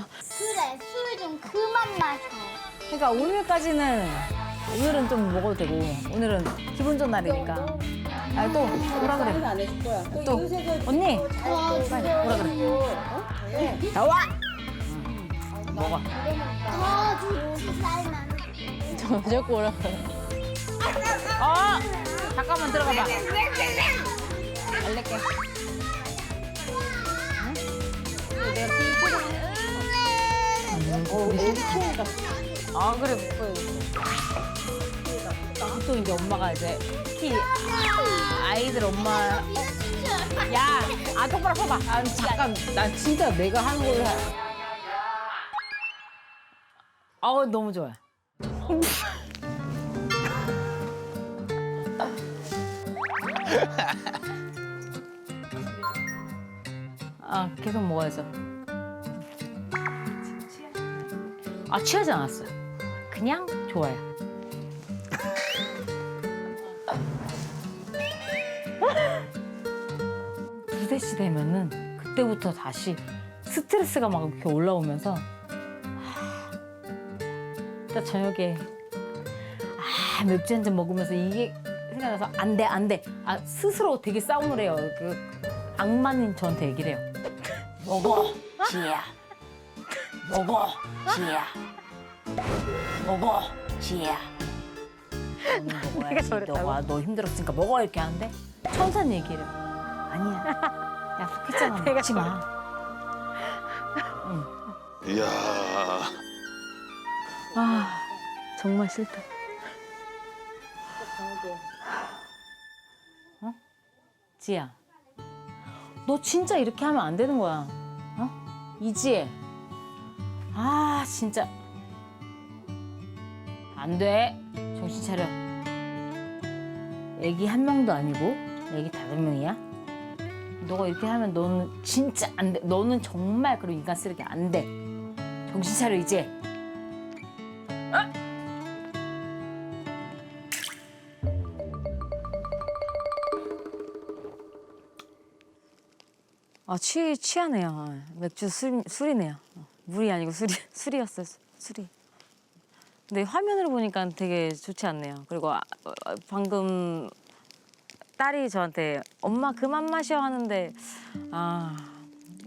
그래 술 좀 그만 마셔. 그러니까 오늘까지는 오늘은 좀 먹어도 되고 오늘은 기분 좋은 날이니까. 아 또 뭐라 그래? 안 해줄 거야. 또, 언니 빨리 뭐라 그래? 나와. 먹어. 아 좋지 쌀만. 저 자꾸 오라 그래. 어 잠깐만 들어가봐. 알릴게. 어, 아 그래 못 보여줬어. 또 이제 엄마가 이제 특히 아, 아이들 엄마 야, 아 똑바로 서봐. 아, 잠깐, 나 진짜 내가 하는 걸 해. 아우 너무 좋아. 아 계속 먹어야죠. 아 취하지 않았어요. 그냥 좋아요. 두세 시 되면은 그때부터 다시 스트레스가 막 이렇게 올라오면서 하, 딱 저녁에 아 맥주 한 잔 먹으면서 이게 생각나서 안 돼 안 돼 아 스스로 되게 싸움을 해요 그 악마님 저한테 얘기를 해요 먹어 지혜야 먹어 지혜야 먹어 지혜야 먹어야지 너가 너 힘들었으니까 먹어 이렇게 하는데 천산 얘기를 아니야 약속했잖아 먹지 마 이야. 아, 정말 싫다. 어? 지야, 너 진짜 이렇게 하면 안 되는 거야. 어? 이지혜. 아, 진짜. 안 돼. 정신 차려. 애기 한 명도 아니고, 애기 다섯 명이야. 너가 이렇게 하면 너는 진짜 안 돼. 너는 정말 그런 인간 쓰레기 안 돼. 정신 차려, 이제. 아, 취, 취하네요. 아, 맥주 술, 술이네요. 어, 물이 아니고 술이, 술이었어요. 수- 술이. 근데 화면으로 보니까 되게 좋지 않네요. 그리고 아, 어, 어, 방금 딸이 저한테 엄마 그만 마셔 하는데 아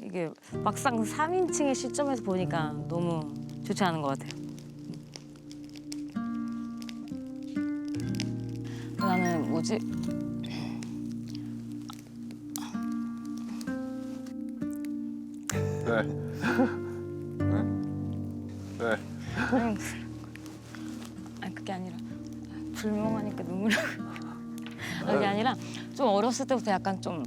이게 막상 3인칭의 시점에서 보니까 너무 좋지 않은 것 같아요. 나는 뭐지? 네. 네. 아니 그게 아니라 불멍하니까 눈물이 아, 그게 아니라 좀 어렸을 때부터 약간 좀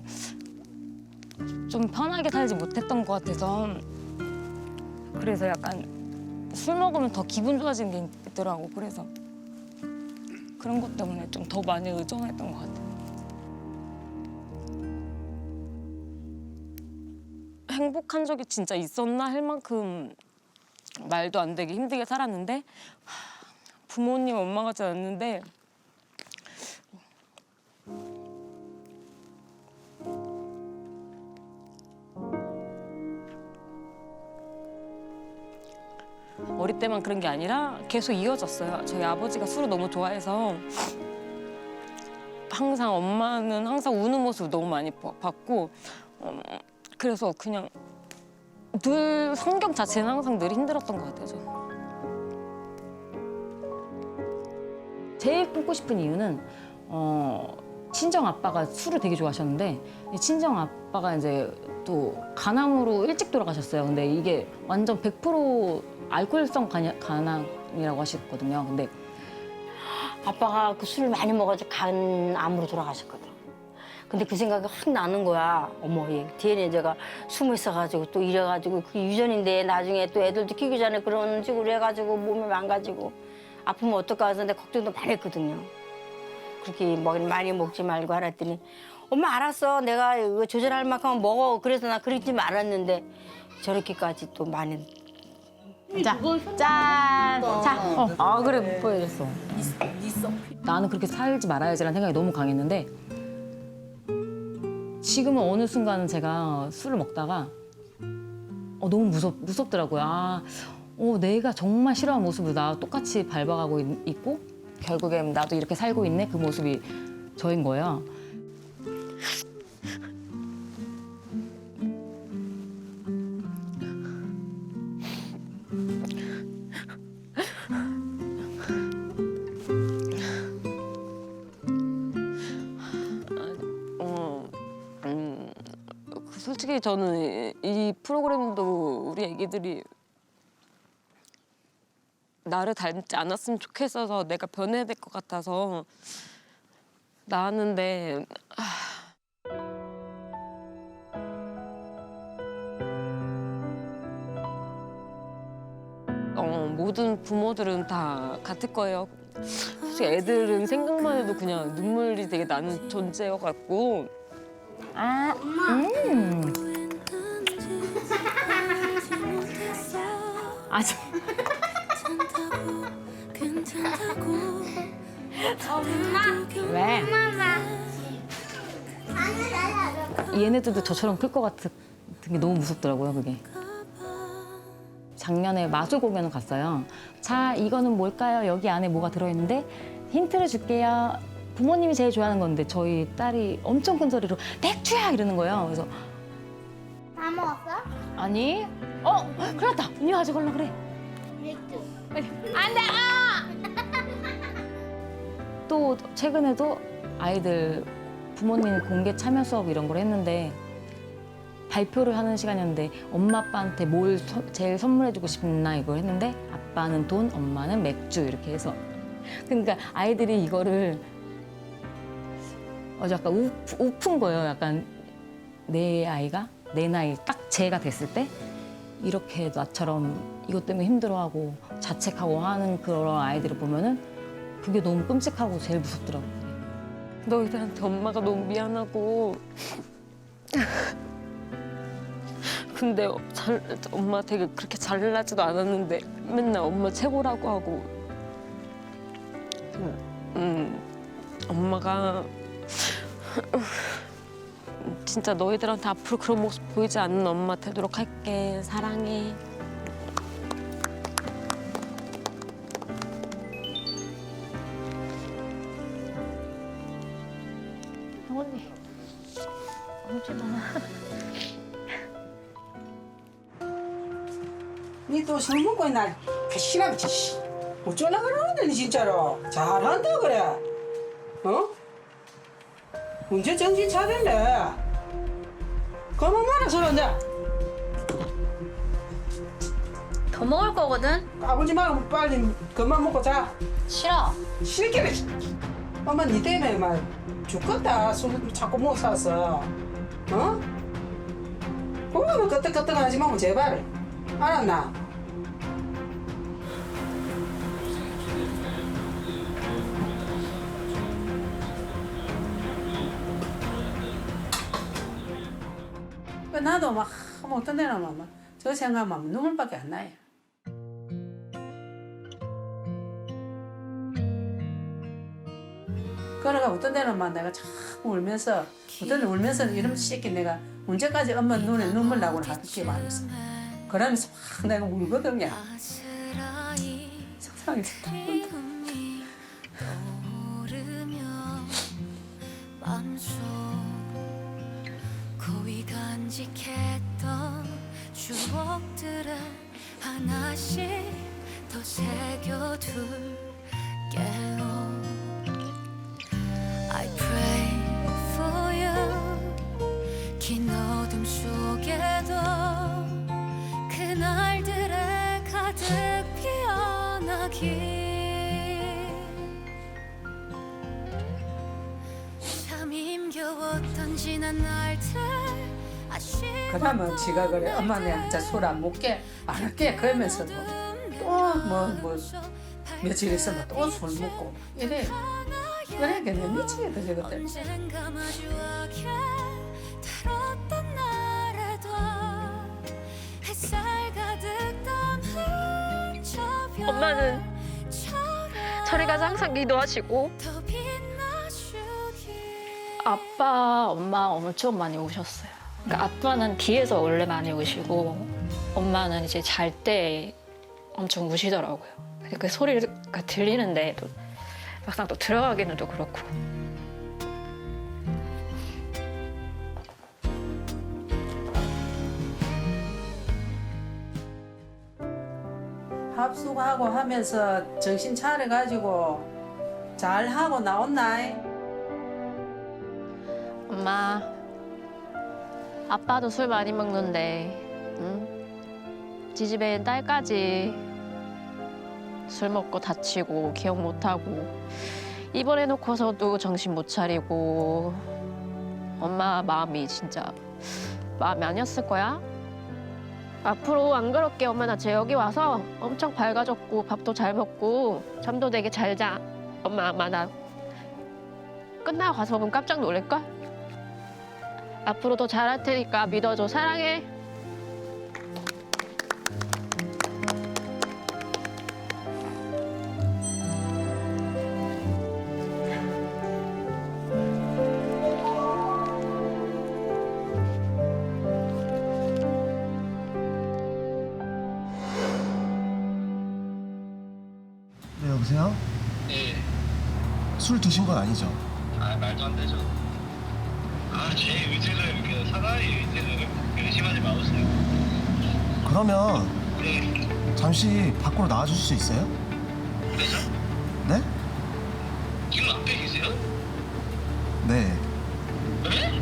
좀 편하게 살지 못했던 것 같아서 그래서 약간 술 먹으면 더 기분 좋아지는 게 있더라고 그래서 그런 것 때문에 좀 더 많이 의존했던 것 같아요. 행복한 적이 진짜 있었나 할 만큼 말도 안 되게 힘들게 살았는데 부모님 엄마 같지 않는데 어릴 때만 그런 게 아니라 계속 이어졌어요. 저희 아버지가 술을 너무 좋아해서 항상 엄마는 항상 우는 모습을 너무 많이 봐- 봤고 어, 그래서 그냥 늘 성격 자체는 항상 늘 힘들었던 것 같아요. 저는. 제일 끊고 싶은 이유는 어, 친정 아빠가 술을 되게 좋아하셨는데 이 친정 아빠가 이제 또 간암으로 일찍 돌아가셨어요. 근데 이게 완전 100% 알코올성 간암이라고 하셨거든요. 근데 아빠가 그 술을 많이 먹어서 간 암으로 돌아가셨거든. 근데 그 생각이 확 나는 거야. 어머, 얘 뒤에는 제가 숨어 있어가지고 또 이래가지고 그게 유전인데 나중에 또 애들도 키기 전에 그런 식으로 해가지고 몸이 망가지고 아프면 어떨까 해서 내가 걱정도 많이 했거든요. 그렇게 먹 많이 먹지 말고 하랬더니 엄마 알았어. 내가 이거 조절할 만큼 먹어. 그래서 나 그러지 말았는데 저렇게까지 또 많이 자, 짠! 자, 어. 아 그래 못 보여줬어. 나는 그렇게 살지 말아야지라는 생각이 너무 강했는데 지금은 어느 순간 제가 술을 먹다가 어, 너무 무섭, 무섭더라고요. 아, 어, 내가 정말 싫어하는 모습을 나 똑같이 밟아가고 있, 있고 결국엔 나도 이렇게 살고 있네 그 모습이 저인 거예요. 솔직히 저는 이- 이 프로그램도 우리 애기들이 나를 닮지 않았으면 좋겠어서 내가 변해야 될 것 같아서 나왔는데 어, 모든 부모들은 다 같을 거예요. 솔직히 애들은 생각만 해도 그냥 눈물이 되게 나는 존재여 갖고 아, 음. 아주 왜? 얘네들도 저처럼 클 것 같은 게 너무 무섭더라고요, 그게. 작년에 마술 공연을 갔어요. 자, 이거는 뭘까요? 여기 안에 뭐가 들어있는데 힌트를 줄게요. 부모님이 제일 좋아하는 건데 저희 딸이 엄청 큰 소리로 맥주야 이러는 거예요. 그래서 다 먹었어? 아니, 어, 큰일 났다. 언니 가져갈라 그래. 맥주. 안 돼! 아! 또 최근에도 아이들 부모님 공개 참여 수업 이런 걸 했는데 발표를 하는 시간이었는데 엄마 아빠한테 뭘 서- 제일 선물해주고 싶나 이걸 했는데 아빠는 돈, 엄마는 맥주 이렇게 해서 그러니까 아이들이 이거를 어 약간 우, 우픈 거예요. 약간 내 아이가 내 나이 딱 제가 됐을 때 이렇게 나처럼 이것 때문에 힘들어하고 자책하고 하는 그런 아이들을 보면은 그게 너무 끔찍하고 제일 무섭더라고요. 너희들한테 엄마가 너무 미안하고 근데 잘, 엄마 되게 그렇게 잘나지도 않았는데 맨날 엄마 최고라고 하고 음, 엄마가 진짜 너희들한테 앞으로 그런 모습 보이지 않는 엄마 되도록 할게. 사랑해. 언니, 엄청 니또 술 먹고 날 씨. 어쩌나 그러는데 니 진짜로. 잘한다 그래. 어? 언제 정신 차릴래 그만 말아 서른데 더 먹을 거거든? 아버지 말고 빨리 그만 먹고 자 싫어. 싫게 엄마 니 때문에 막 죽겠다 술 자꾸 못 사서 어? 그거는 끄떡끄떡 하지 말고 제발 알았나? 그 나도 막뭐 어떤 데는 막저 생각하면 눈물밖에 안 나요. 그러가 어떤 데는 막 내가 참 울면서 어떤 데는 울면서 이런 새끼 내가 언제까지 엄마 눈에 눈물 나고 할게 많았어. 그러면서 막 내가 울거든요. 세상에 고이 간직했던 추억들을 하나씩 더 새겨둘게요 I pray for you. 긴 어둠 속에도 그날들에 가득 피어나길 그러면 지가 그래 엄마 내가 진짜 술안 먹게 안 할게 그러면서도 또뭐뭐 며칠 있으면 또 술 먹고 이래. 그래 그냥 미치겠다 저것들 엄마는 저리 가서 항상 기도하시고 아빠, 엄마 엄청 많이 오셨어요. 그러니까 아빠는 뒤에서 원래 많이 오시고 엄마는 이제 잘 때 엄청 우시더라고요. 그 소리가 들리는데 또 막상 또 들어가기는 또 그렇고. 합숙하고 하면서 정신 차려가지고 잘 하고 나온나? 엄마, 아빠도 술 많이 먹는데, 응? 지집애 딸까지 술 먹고 다치고 기억 못하고 입원해 놓고서도 정신 못 차리고 엄마 마음이 진짜 마음이 아니었을 거야. 앞으로 안 그럴게 엄마 나제 여기 와서 엄청 밝아졌고 밥도 잘 먹고 잠도 되게 잘 자. 엄마 아마 나 끝나고 가서 보면 깜짝 놀랄걸? 앞으로 더 잘할 테니까 믿어줘. 사랑해. 네 여보세요? 예. 술 드신 건 아니죠? 아 말도 안 되죠. 아 제 의지를 그 사나이 의지를 의심하지 마세요. 그러면 네. 잠시 밖으로 나와 주실 수 있어요? 그래서 네? 지금 앞에 계세요? 네. 네?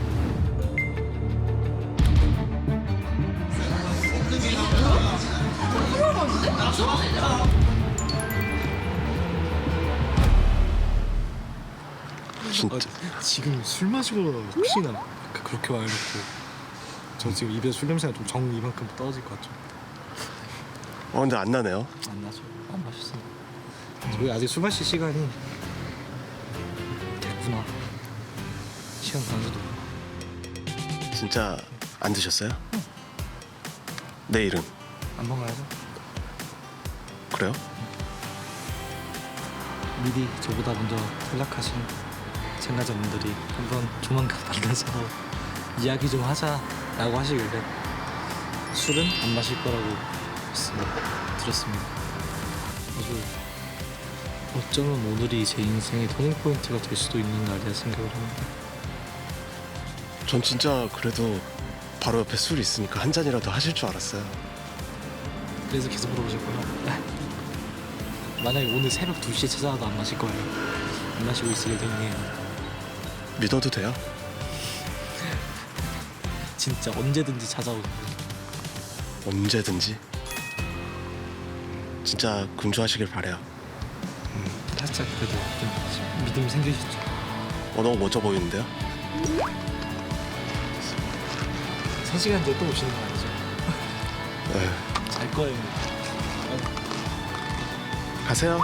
진짜 아, 지금 술 마시고 혹시나 그- 그렇게 와놓고 저 지금 입에 술 냄새가 좀 정 이만큼 떨어질 것 같죠? 어 근데 안 나네요 안 나죠? 안 마셨어요. 저희 아직 술 마실 시간이 됐구나. 시간 가는지도. 진짜 안 드셨어요? 내일은 안 먹어야죠. 그래요? 미리 저보다 먼저 탈락하신 참가자분들이 한번 조만간 만나서 이야기 좀 하자라고 하시길래 술은 안 마실 거라고. 들었습니다. 아주 어쩌면 오늘이 제 인생의 터닝 포인트가 될 수도 있는 날이라 생각을 합니다. 전 진짜 그래도 바로 옆에 술이 있으니까 한 잔이라도 하실 줄 알았어요 그래서 계속 물어보셨구나. 만약에 오늘 새벽 2시에 찾아와도 안 마실 거예요. 안 마시고 있을 예정이에요. 믿어도 돼요? 진짜 언제든지 찾아오거든요. 언제든지 진짜 금주하시길 바래요 살짝 그래도 좀 믿음이 생기시죠. 어 너무 멋져 보이는데요? 3시간 뒤에 또 오시는 거 아니죠? 네 잘 거예요. 가세요